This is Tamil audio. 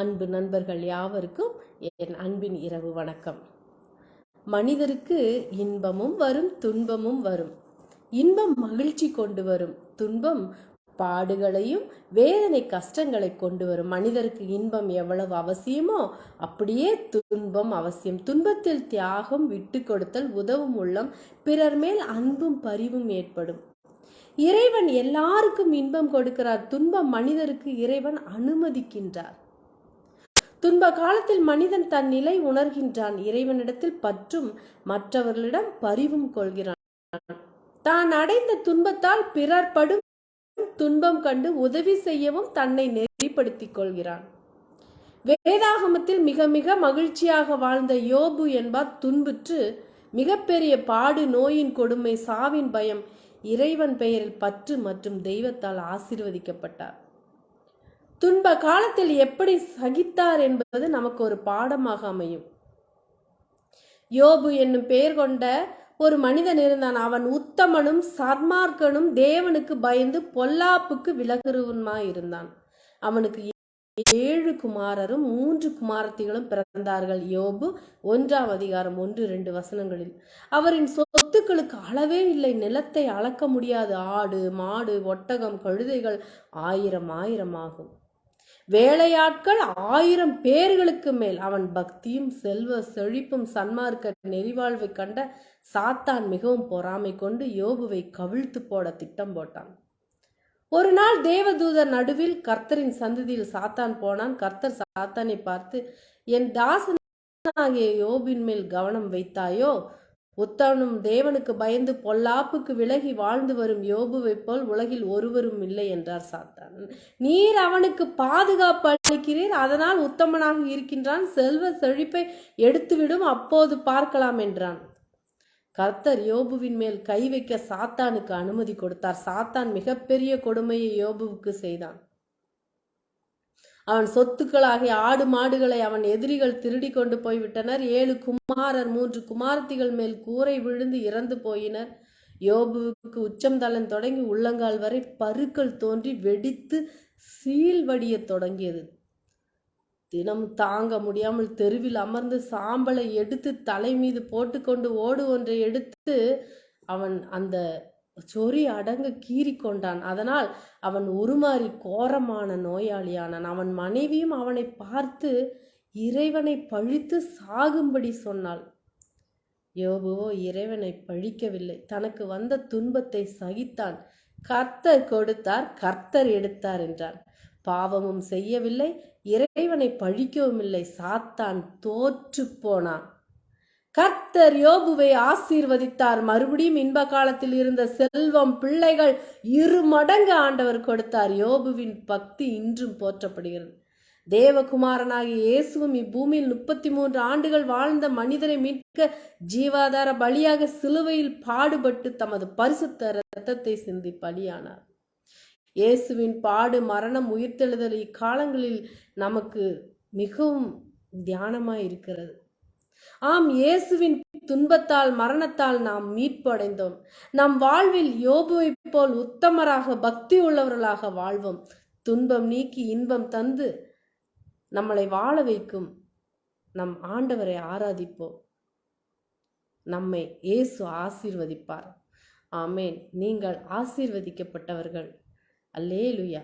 அன்பு நண்பர்கள் யாவருக்கும் என் அன்பின் இரவு வணக்கம். மனிதருக்கு இன்பமும் வரும் துன்பமும் வரும். இன்பம் மகிழ்ச்சி கொண்டு வரும். துன்பம் பாடுகளையும் வேதனை கஷ்டங்களை கொண்டு வரும். மனிதருக்கு இன்பம் எவ்வளவு அவசியமோ அப்படியே துன்பம் அவசியம். துன்பத்தில் தியாகம் விட்டு கொடுத்தல் உதவும் உள்ளம் பிறர் மேல் அன்பும் பரிவும் ஏற்படும். இறைவன் எல்லாருக்கும் இன்பம் கொடுக்கிறார். துன்பம் மனிதருக்கு இறைவன் அனுமதிக்கின்றார். துன்ப காலத்தில் மனிதன் தன் நிலை உணர்கின்றான். இறைவனிடத்தில் பற்றும் மற்றவர்களிடம் பரிவும் கொள்கிறான். தான் அடைந்த துன்பத்தால் பிறர் படும் துன்பம் கண்டு உதவி செய்யவும் தன்னை நெறிப்படுத்திக் கொள்கிறான். வேதாகமத்தில் மிக மிக மகிழ்ச்சியாக வாழ்ந்த யோபு என்பார் துன்புற்று மிகப்பெரிய பாடு நோயின் கொடுமை சாவின் பயம் இறைவன் பெயரில் பற்று மற்றும் தெய்வத்தால் ஆசீர்வதிக்கப்பட்டார். துன்ப காலத்தில் எப்படி சகித்தார் என்பது நமக்கு ஒரு பாடமாக அமையும். யோபு என்னும் பெயர் கொண்ட ஒரு மனிதன் இருந்தான். அவன் உத்தமனும் சர்மார்க்கனும் தேவனுக்கு பயந்து பொல்லாப்புக்கு விலகுருவனுமாய் இருந்தான். அவனுக்கு ஏழு குமாரரும் மூன்று குமாரத்திகளும் பிறந்தார்கள். யோபு ஒன்றாம் அதிகாரம் ஒன்று ரெண்டு வசனங்களில் அவரின் சொத்துக்களுக்கு அளவே இல்லை நிலத்தை அளக்க முடியாது. ஆடு மாடு ஒட்டகம் கழுதைகள் ஆயிரம் ஆயிரம் ஆகும். வேலையாட்கள் ஆயிரம் பேர்களுக்கு மேல். அவன் பக்தியும் செல்வ செழிப்பும் சன்மார்க்க நெறிவாழ்வை கண்ட சாத்தான் மிகவும் பொறாமை கொண்டு யோபுவை கவிழ்த்து போட திட்டம் போட்டான். ஒரு நாள் தேவதூதர் நடுவில் கர்த்தரின் சந்ததியில் சாத்தான் போனான். கர்த்தர் சாத்தானை பார்த்து என் தாசனாகிய யோபின் மேல் கவனம் வைத்தாயோ? உத்தவனும் தேவனுக்கு பயந்து பொல்லாப்புக்கு விலகி வாழ்ந்து வரும் யோபுவைப் போல் உலகில் ஒருவரும் இல்லை என்றார் சாத்தான். நீர் அவனுக்கு பாதுகாப்பு அளிக்கிறீர் அதனால் உத்தமனாக இருக்கின்றான் செல்வ செழிப்பை எடுத்துவிடும் அப்போது பார்க்கலாம் என்றான். கர்த்தர் யோபுவின் மேல் கை வைக்க சாத்தானுக்கு அனுமதி கொடுத்தார். சாத்தான் மிகப்பெரிய கொடுமையை யோபுவுக்கு செய்தான். அவன் சொத்துக்களாகிய ஆடு மாடுகளை அவன் எதிரிகள் திருடி கொண்டு போய்விட்டனர். ஏழு குமாரர் மூன்று குமாரத்திகள் மேல் கூரை விழுந்து இறந்து போயினர். யோபுவுக்கு உச்சம் தளன் தொடங்கி உள்ளங்கால் வரை பருக்கள் தோன்றி வெடித்து சீழ்வடிய தொடங்கியது. தினம் தாங்க முடியாமல் தெருவில் அமர்ந்து சாம்பலை எடுத்து தலை மீது போட்டுக்கொண்டு ஓடு ஒன்றை எடுத்து அவன் அந்த சொறி அடங்க கீறி கொண்டான். அதனால் அவன் உருமாறி கோரமான நோயாளியானான். அவன் மனைவியும் அவனை பார்த்து இறைவனை பழித்து சாகும்படி சொன்னாள். யோபுவோ இறைவனை பழிக்கவில்லை. தனக்கு வந்த துன்பத்தை சகித்தான். கர்த்தர் கொடுத்தார் கர்த்தர் எடுத்தார் என்றான். பாவமும் செய்யவில்லை. இறைவனை பழிக்கவும் இல்லை. சாத்தான் தோற்று போனான். கர்த்தர் யோபுவை ஆசீர்வதித்தார். மறுபடியும் இன்ப காலத்தில் இருந்த செல்வம் பிள்ளைகள் இரு மடங்கு ஆண்டவர் கொடுத்தார். யோபுவின் பக்தி இன்றும் போற்றப்படுகிறது. தேவகுமாரனாகிய இயேசுவும் இப்பூமியில் முப்பத்தி மூன்று ஆண்டுகள் வாழ்ந்த மனிதரை மீட்க ஜீவாதார பலியாக சிலுவையில் பாடுபட்டு தமது பரிசுத்த ரத்தத்தை சிந்தி பலியானார் இயேசுவின் பாடு மரணம் உயிர்த்தெழுதல் இக்காலங்களில் நமக்கு மிகவும் தியானமாய் இருக்கிறது ஆம் இயேசுவின் துன்பத்தால் மரணத்தால் நாம் மீட்பு அடைந்தோம் நம் வாழ்வில் யோபுவை போல் உத்தமராக பக்தி உள்ளவர்களாக வாழ்வோம். துன்பம் நீக்கி இன்பம் தந்து நம்மளை வாழ வைக்கும் நம் ஆண்டவரை ஆராதிப்போம். நம்மை இயேசு ஆசீர்வதிப்பார். ஆமேன். நீங்கள் ஆசீர்வதிக்கப்பட்டவர்கள். அல்லேலுயா.